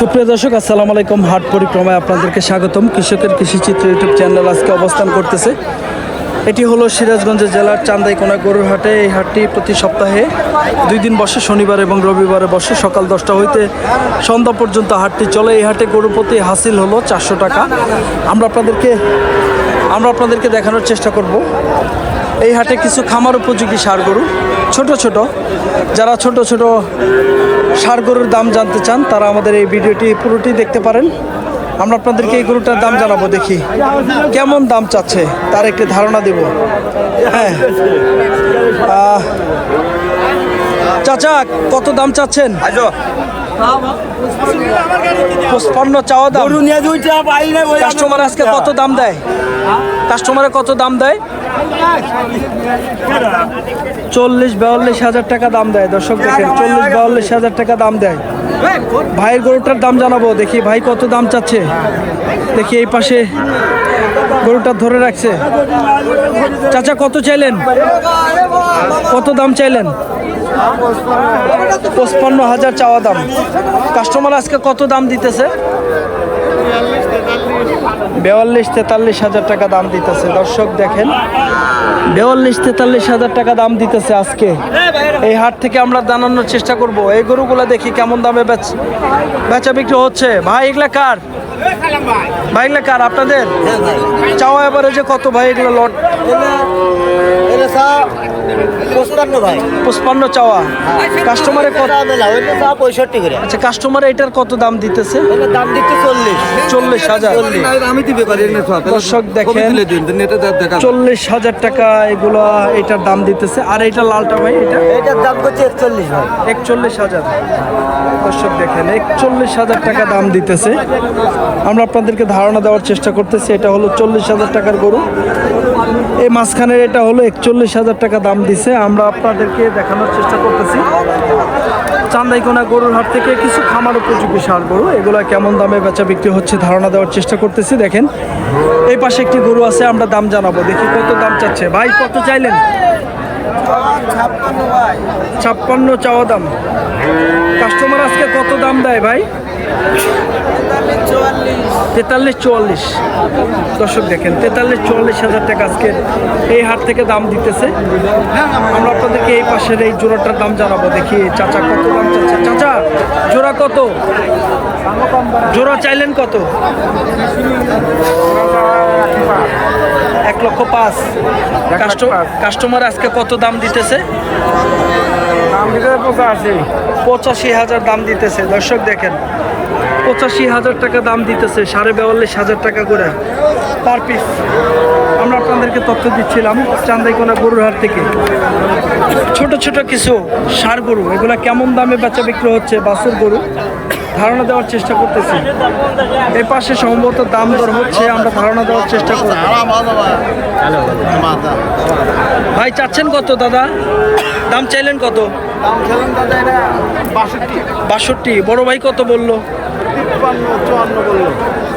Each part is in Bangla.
সুপ্রিয় দর্শক, আসসালামু আলাইকুম। হাট পরিক্রমায় আপনাদেরকে স্বাগতম। কৃষকের কৃষি চিত্র ইউটিউব চ্যানেল আজকে অবস্থান করতেছে। এটি হলো সিরাজগঞ্জ জেলার চান্দাইকোনা গরুর হাটে। এই হাটটি প্রতি সপ্তাহে দুই দিন বসে, শনিবার এবং রবিবারে বসে। সকাল দশটা হইতে সন্ধ্যা পর্যন্ত হাটটি চলে। এই হাটে গরু প্রতি হাসিল হলো চারশো টাকা। আমরা আপনাদেরকে আমরা আপনাদেরকে দেখানোর চেষ্টা করব। এই হাটে কিছু খামার উপযোগী সার গরু। ছোট ছোট, যারা ছোট ছোট সার গরুর দাম জানতে চান, তারা আমাদের এই ভিডিওটি পুরোটি দেখতে পারেন। আমরা আপনাদেরকে এই গরুটার দাম জানাব, দেখি। কেমন দাম চাচ্ছে, তার একটি ধারণা দেব। হ্যাঁ। চাচা, কত দাম চাচ্ছেন? পঁচপান্ন চাওয়া দাম। কাস্টমার আজকে কত দাম দেয়? কাস্টমারে কত দাম দেয়? চল্লিশ বিয়াল্লিশ হাজার টাকা দাম দেয়। দর্শক দেখেন চল্লিশ বিয়াল্লিশ হাজার টাকা দাম দেয়। ভাইয়ের গরুটার দাম জানাব দেখি ভাই কত দাম চাচ্ছে। দেখি এই পাশে গরুটা ধরে রাখছে। চাচা, কত চাইলেন? কত দাম চাইলেন? পঁচপান্ন হাজার চাওয়া দাম। কাস্টমার আজকে কত দাম দিতেছে? বেয়াল্লিশ তেতাল্লিশ হাজার টাকা দাম দিতেছে। দর্শক দেখেন, বেয়াল্লিশ তেতাল্লিশ হাজার টাকা দাম দিতেছে আজকে। এই হাট থেকে আমরা জানানোর চেষ্টা করব। এই গরুগুলো দেখি কেমন দামে বেচা বিক্রি হচ্ছে। ভাই, এগুলা কার? ভাই। এগুলা কার? আপনাদের? চাওয়া এবারে যে কত ভাই এগুলো লট পঁচপান্ন ভাই। পঁচপান্ন চাওয়া। কাস্টমারে কত? মেলা ওইটা চা পঁয়ষট্টি করে। আচ্ছা কাস্টমার এটার কত দাম দিতেছে? দাম দিচ্ছে চল্লিশ। চল্লিশ হাজার। আমি পারি দর্শক দেখেন। চল্লিশ হাজার টাকা এগুলো এটার দাম দিতেছে। আর এটা লালটা ভাই এটা? এটার দাম করছে একচল্লিশ ভাই। একচল্লিশ হাজার। দর্শক দেখেন একচল্লিশ হাজার টাকা দাম দিতেছে। আমরা আপনাদেরকে ধারণা দেওয়ার চেষ্টা করতেছি এটা হলো চল্লিশ হাজার টাকার গরু। এই মাঝখানের এটা হলো একচল্লিশ হাজার টাকা দাম দিছে। আমরা আপনাদেরকে দেখানোর চেষ্টা করতেছি। চান্দাইকোনা গরুর হাট থেকে কিছু খামার উপযোগী সার গরু, এগুলো কেমন দামে বেচা বিক্রি হচ্ছে ধারণা দেওয়ার চেষ্টা করতেছি। দেখেন, এই পাশে একটি গরু আছে, আমরা দাম জানাব। দেখি কত দাম চাচ্ছে। ভাই, কত চাইলেন? ছাপ্পান্ন চাওয়া দাম। কাস্টমার আজকে কত দাম দেয় ভাই? তেতাল্লিশ চুয়াল্লিশ। দর্শক দেখেন তেতাল্লিশ চুয়াল্লিশ হাজার টাকা আজকে এই হাট থেকে দাম দিতেছে। আমরা আপনাদেরকে এই পাশের এই জোড়াটার দাম জানাব। দেখি চাচা কত দাম চাচ্ছে? চাচা জোড়া কত? জোড়া চাইলেন কত? এক লক্ষ পাঁচ। কাস্টমার আজকে কত দাম দিতেছে? পঁচাশি হাজার দাম দিতেছে। দর্শক দেখেন পঁচাশি হাজার টাকা দাম দিতেছে সাড়ে বিয়াল্লিশ হাজার টাকা করে পার পিস আমরা আপনাদেরকে তথ্য দিচ্ছিলাম চান্দাইকোনা গরুর হাট থেকে। ছোট ছোট কিছু সার গরু এগুলা কেমন দামে বেচা বিক্রি হচ্ছে বাসুর গরু ধারণা দেওয়ার চেষ্টা করতেছি। এই পাশে সম্ভবত দাম দর হচ্ছে আমরা ধারণা দেওয়ার চেষ্টা করব। ভাই চাচ্ছেন কত দাদা? দাম চাইলেন কত? বাষট্টি। বড় ভাই কত বলল?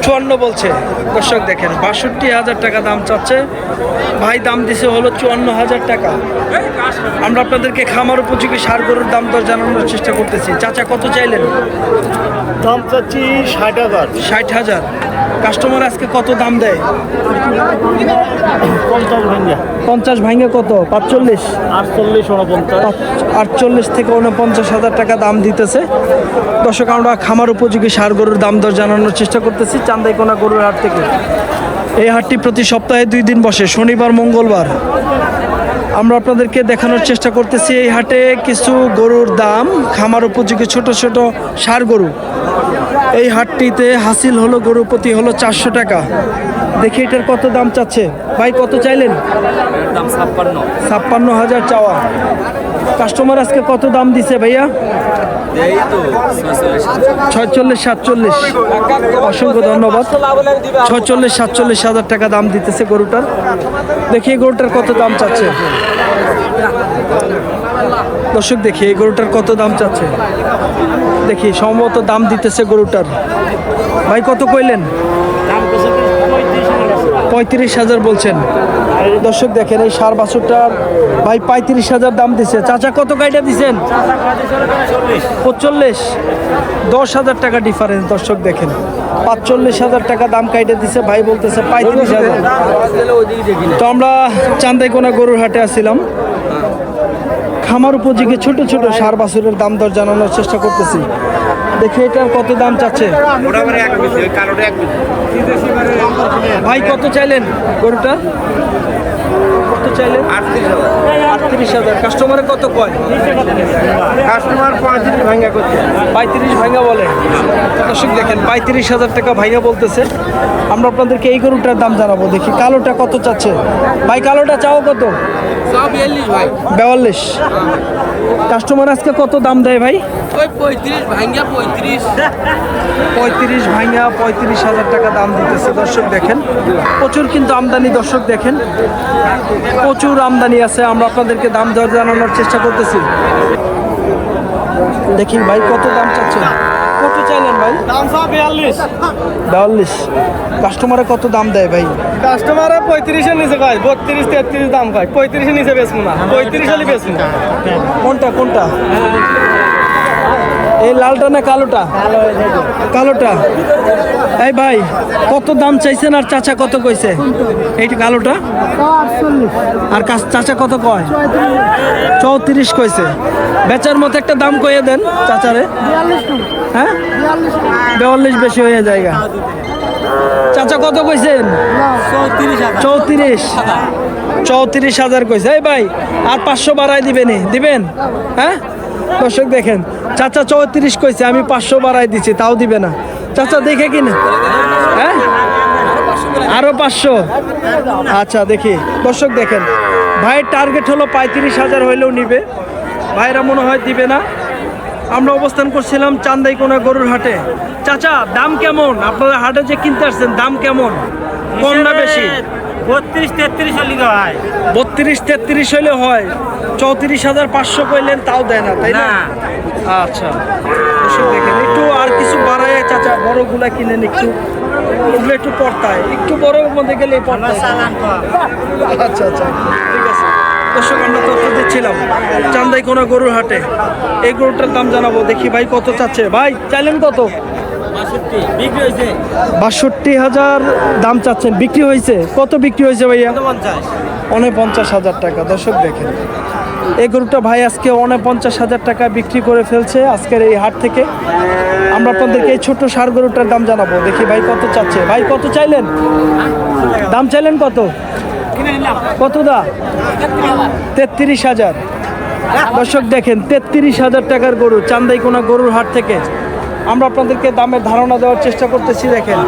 চুয়ান্ন বলছে। দর্শক দেখেন বাষট্টি হাজার টাকা দাম চাচ্ছে। ভাই দাম দিছে হলো চুয়ান্ন হাজার টাকা। আমরা আপনাদেরকে খামার উপযোগী সার গরুর দাম দর জানানোর চেষ্টা করতেছি। চাচা কত চাইলেন? দাম চাচ্ছি ষাট হাজার। ষাট হাজার। কাস্টমার আজকে কত দাম দেয়? পঞ্চাশ ভেঙে পঞ্চাশ ভাঙে কত? পাঁচচল্লিশ? আটচল্লিশ উনপঞ্চাশ আটচল্লিশ থেকে উনপঞ্চাশ হাজার টাকা দাম দিতেছে। দর্শক আমরা খামার উপযোগী সার গরুর দাম দর জানানোর চেষ্টা করতেছি চান্দাইকোনা গরুর হাট থেকে। এই হাটটি প্রতি সপ্তাহে দুই দিন বসে শনিবার মঙ্গলবার। আমরা আপনাদেরকে দেখানোর চেষ্টা করতেছি এই হাটে কিছু গরুর দাম খামার উপযোগী ছোট ছোট সার গরু। এই হাটটিতে হাসিল হলো গরু প্রতি হলো চারশো টাকা। দেখি এটার কত দাম চাচ্ছে। ভাই কত চাইলেন? দাম ছাপ্পান্ন। ছাপ্পান্ন হাজার চাওয়া। কাস্টমার আজকে কত দাম দিছে ভাইয়া? ছয়চল্লিশ, সাতচল্লিশ। অসংখ্য ধন্যবাদ। ছয়চল্লিশ, সাতচল্লিশ হাজার টাকা দাম দিতেছে গরুটার। দেখি এই গরুটার কত দাম চাচ্ছে। দর্শক, দেখি এই গরুটার কত দাম চাচ্ছে। দেখি, সম্ভবত দাম দিতেছে গরুটার। ভাই, কত কইলেন? পঁয়ত্রিশ হাজার বলছেন। দর্শক দেখেন এই সার বাছুরটার ভাই পঁয়ত্রিশ হাজার দাম দিছে। চাচা কত কাইটা দিছেন? পঁচল্লিশ। দশ হাজার টাকা ডিফারেন্স দর্শক দেখেন। পাঁচচল্লিশ হাজার টাকা দাম কাইটে দিছে ভাই বলতেছে পঁয়ত্রিশ হাজার। তো আমরা চান্দাইকোনা গরুর হাটে আসছিলাম। খামার উপযোগী ছোট ছোট সার বাছুরের দাম দর জানানোর চেষ্টা করতেছি। দেখি এটার কত দাম চাচ্ছে? ভাই কত চাইলেন গরুটা? কত চাইলেন আটত্রিশ হাজার। কাস্টমারে কত কয়? কাস্টমার পঁয়ত্রিশ ভাঙ্গা করছে। পঁয়ত্রিশ ভাঙা বলে। দর্শক দেখেন পঁয়ত্রিশ হাজার টাকা ভাইয়া বলতেছে। আমরা আপনাদেরকে এই গরুটার দাম জানাব। দেখি কালোটা কত চাচ্ছে? ভাই কালোটা চাও কত? ভাই বেয়াল্লিশ। কাস্টমার আজকে কত দাম দেয় ভাই? ওই পঁয়ত্রিশ ভাঙ্গা পঁয়ত্রিশ। পঁয়ত্রিশ ভাঙা পঁয়ত্রিশ হাজার টাকা দাম দিতেছে। দর্শক দেখেন প্রচুর কিন্তু আমদানি দর্শক দেখেন। প্রচুর আমদানি আছে আমরা আপনাদেরকে দাম দর জানানোর চেষ্টা করতেছি। দেখি ভাই কত দাম চাচ্ছে কত চাইলেন ভাই? বিয়াল্লিশ। বিয়াল্লিশ। কাস্টমারে কত দাম দেয় ভাই? কাস্টমারে পঁয়ত্রিশের নিচে কয় বত্রিশ তেত্রিশ দাম কয় পঁয়ত্রিশের নিচে বেচবো না পঁয়ত্রিশ হলে বেচবো। কোনটা কোনটা? এই লালটা না কালোটা? কালোটা। এই ভাই, কত দাম চাইছেন আর চাচা কত কইছে? এইটা কালোটা? আর চাচা কত কয়? চৌত্রিশ কইছে। বেচার মতো একটা দাম কইয়ে দেন চাচারে। হ্যাঁ? বেয়াল্লিশ বেশি হয়ে জায়গা চাচা কত কইছেন? চৌত্রিশ। চৌত্রিশ হাজার কইছে। এই ভাই, আর পাঁচশো বাড়াই দিবেনি। দিবেন? হ্যাঁ? দর্শক দেখেন চাচা চৌত্রিশ কইছে আমি পাঁচশো বাড়াই দিচ্ছি তাও দিবে না। চাচা দেখে কিনা? হ্যাঁ? আরও পাঁচশো? আচ্ছা দেখি। দর্শক দেখেন ভাইয়ের টার্গেট হলো পঁয়ত্রিশ হাজার হইলেও নিবে। ভাইরা মনে হয় দিবে না। আমরা অবস্থান করছিলাম চান্দাই চান্দাইকোনা গরুর হাটে। চাচা দাম কেমন? আপনারা হাটে যে কিনতে আসছেন দাম কেমন? কম না বেশি? বত্রিশ তেত্রিশ হলে হয়? বত্রিশ তেত্রিশ হলে হয়। চৌত্রিশ হাজার পাঁচশো কইলেন তাও দেয় না তাই না? আচ্ছা। দেখেন একটু আর কিছু বাড়ায় চাচা বড়গুলা কিনেন একটু। ওগুলো একটু পড়তায় একটু বড় মধ্যে গেলে পড়তায় আচ্ছা আচ্ছা। ঠিক আছে। দর্শক আমরা তথ্য দিচ্ছিলাম। চান্দাই কোনো গরুর হাটে। এই গরুটার দাম জানাব দেখি ভাই কত চাচ্ছে। ভাই চাইলেন কত? বাষট্টি। হাজার দাম চাচ্ছেন। বিক্রি হয়েছে? কত বিক্রি হয়েছে ভাইয়া? পঞ্চাশ? হাজার টাকা। দর্শক দেখেন। এই গরুটা ভাই আজকে পঞ্চাশ হাজার টাকা বিক্রি করে ফেলছে আজকের এই হাট থেকে। আমরা আপনাদেরকে এই ছোট্ট সার গরুটার দাম জানাব। দেখি ভাই কত চাচ্ছে। ভাই কত চাইলেন? দাম চাইলেন কত? কত দা? তেত্রিশ হাজার। দর্শক দেখেন তেত্রিশ হাজার টাকার গরু চান্দাইকোনা গরুর হাট থেকে। আমরা আপনাদেরকে দামের ধারণা দেওয়ার চেষ্টা করতেছি, দেখেন।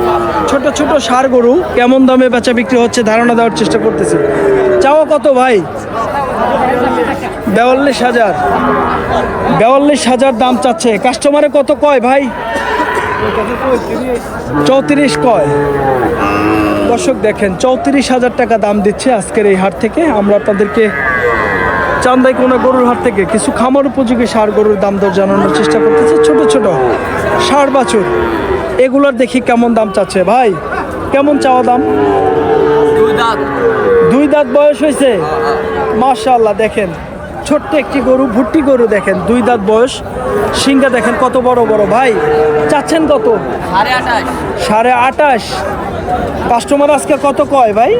ছোট ছোট সার গরু কেমন দামে বেচা বিক্রি হচ্ছে ধারণা দেওয়ার চেষ্টা করতেছি। চাও কত ভাই? বেয়াল্লিশ হাজার। বেয়াল্লিশ হাজার দাম চাচ্ছে। কাস্টমারে কত কয় ভাই? চৌত্রিশ কয়। দর্শক দেখেন, চৌত্রিশ হাজার টাকা দাম দিচ্ছে আজকের এই হাট থেকে। আমরা আপনাদেরকে চান্দাই কোনো গরুর হাট থেকে কিছু খামার উপযোগী সার গরুর দাম দর জানানোর চেষ্টা করতেছে ছোট ছোট সার বাছুর। এগুলোর দেখি কেমন দাম চাচ্ছে ভাই? কেমন চাওয়া দাম? দুই দাঁত। বয়স হয়েছে? মাশাআল্লাহ দেখেন। ছোট্ট একটি গরু ভুট্টি গরু দেখেন দুই দাঁত বয়স। সিংহা দেখেন কত বড় বড়। ভাই চাচ্ছেন কত? সাড়ে আটাশ কাস্টমার আজকে কত কয় ভাই?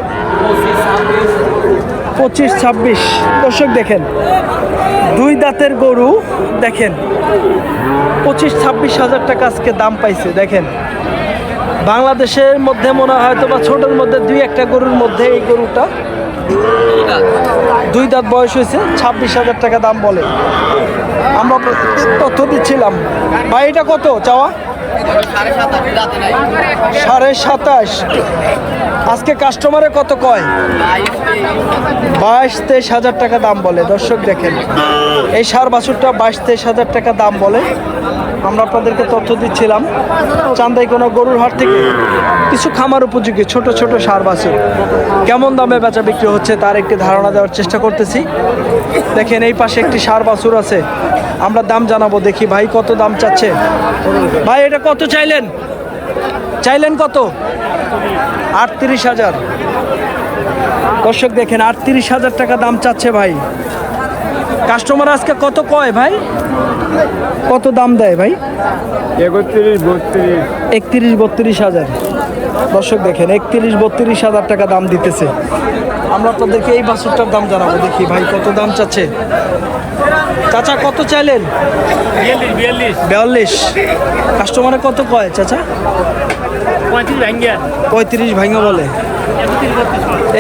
পঁচিশ, ছাব্বিশ। দর্শক দেখেন, দুই দাঁতের গরু দেখেন, পঁচিশ, ছাব্বিশ হাজার টাকা আজকে দাম পাইছে, দেখেন। বাংলাদেশের মধ্যে মনে হয় বা ছোটোর মধ্যে দুই একটা গরুর মধ্যে এই গরুটা দুই দাঁত বয়স হয়েছে, ছাব্বিশ হাজার টাকা দাম বলে। আমরা তথ্য দিচ্ছিলাম। ভাই, এটা কত চাওয়া? সাড়ে সাতাশ। আজকে কাস্টমারে কত কয়? বাইশ তেইশ হাজার টাকা দাম বলে। দর্শক দেখেন, এই সার বাছুরটা বাইশ তেইশ হাজার টাকা দাম বলে। আমরা আপনাদেরকে তথ্য দিচ্ছিলাম, চান্দাই কোনো গরুর হাট থেকে কিছু খামার উপযোগী ছোট ছোট সার বাছুর। কেমন দামে বেচা বিক্রি হচ্ছে তার একটি ধারণা দেওয়ার চেষ্টা করতেছি। দেখেন, এই পাশে একটি সার বাছুর আছে। আমরা দাম জানাব, দেখি ভাই কত দাম চাচ্ছে। ভাই, এটা কত চাইলেন? চাইলেন কত? আটত্রিশ হাজার। দর্শক দেখেন আটত্রিশ হাজার টাকা দাম চাচ্ছে ভাই। কাস্টমার আজকে কত কয় ভাই? কত দাম দেয় ভাই? একত্রিশ বত্রিশ একত্রিশ বত্রিশ হাজার। দর্শক দেখেন একত্রিশ বত্রিশ হাজার টাকা দাম দিতেছে। আমরা আপনাদেরকে এই বাছুরটার দাম জানাব দেখি ভাই কত দাম চাচ্ছে। চাচা কত চাইলেন? বিয়াল্লিশ বিয়াল্লিশ। বিয়াল্লিশ। কাস্টমারে কত কয় চাচা? পঁয়ত্রিশ ভাঙ্গিয়া? পঁয়ত্রিশ ভাঙা বলে।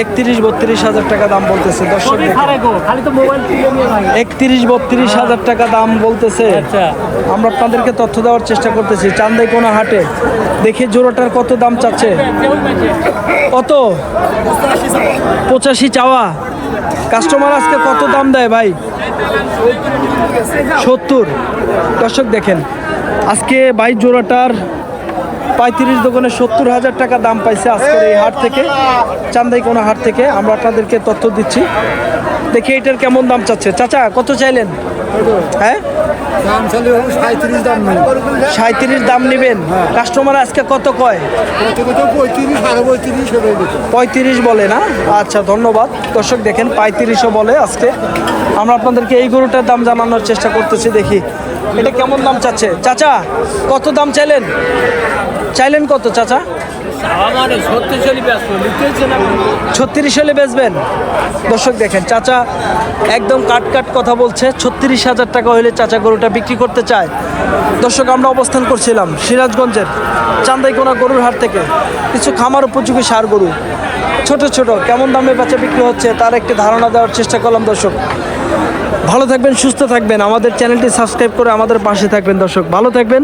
একত্রিশ বত্রিশ হাজার টাকা দাম বলতেছে দর্শক একত্রিশ বত্রিশ হাজার টাকা দাম বলতেছে। আচ্ছা। আমরা আপনাদেরকে তথ্য দেওয়ার চেষ্টা করতেছি চান্দাই কোনো হাটে। দেখি জোড়াটার কত দাম চাচ্ছে। কত? পঁচাশি চাওয়া। কাস্টমার আজকে কত দাম দেয় ভাই? সত্তর। দর্শক দেখেন আজকে ভাই জোড়াটার পঁয়ত্রিশ দোকানে সত্তর হাজার টাকা দাম পাইছে আজকের এই হাট থেকে। চান্দাই কোনো হাট থেকে। আমরা আপনাদেরকে তথ্য দিচ্ছি। দেখি এটার কেমন দাম চাচ্ছে। চাচা, কত চাইলেন? হ্যাঁ? দাম চলে সাঁত্রিশ দাম সাঁত্রিশ দাম নেবেন? কাস্টমার আজকে কত কয়? হয়ে পঁয়ত্রিশ বলে না? আচ্ছা ধন্যবাদ। দর্শক দেখেন পঁয়ত্রিশও বলে আজকে। আমরা আপনাদেরকে এই গরুটার দাম জানানোর চেষ্টা করতেছি দেখি। এটা কেমন দাম চাচ্ছে? চাচা কত দাম চাইলেন? চাইলেন কত চাচা? ছত্রিশ হলে বেচবেন? দর্শক দেখেন, চাচা একদম কাট কাট কথা বলছে, ছত্রিশ হাজার টাকা হলে চাচা গরুটা বিক্রি করতে চায়। দর্শক, আমরা অবস্থান করছিলাম সিরাজগঞ্জের চান্দাইকোনা গরুর হাট থেকে। কিছু খামার উপযোগী সার গরু, ছোট ছোট, কেমন দামে বেচা বিক্রি হচ্ছে তার একটি ধারণা দেওয়ার চেষ্টা করলাম দর্শক। ভালো থাকবেন, সুস্থ থাকবেন, আমাদের চ্যানেলটি সাবস্ক্রাইব করে আমাদের পাশে থাকবেন দর্শক। ভালো থাকবেন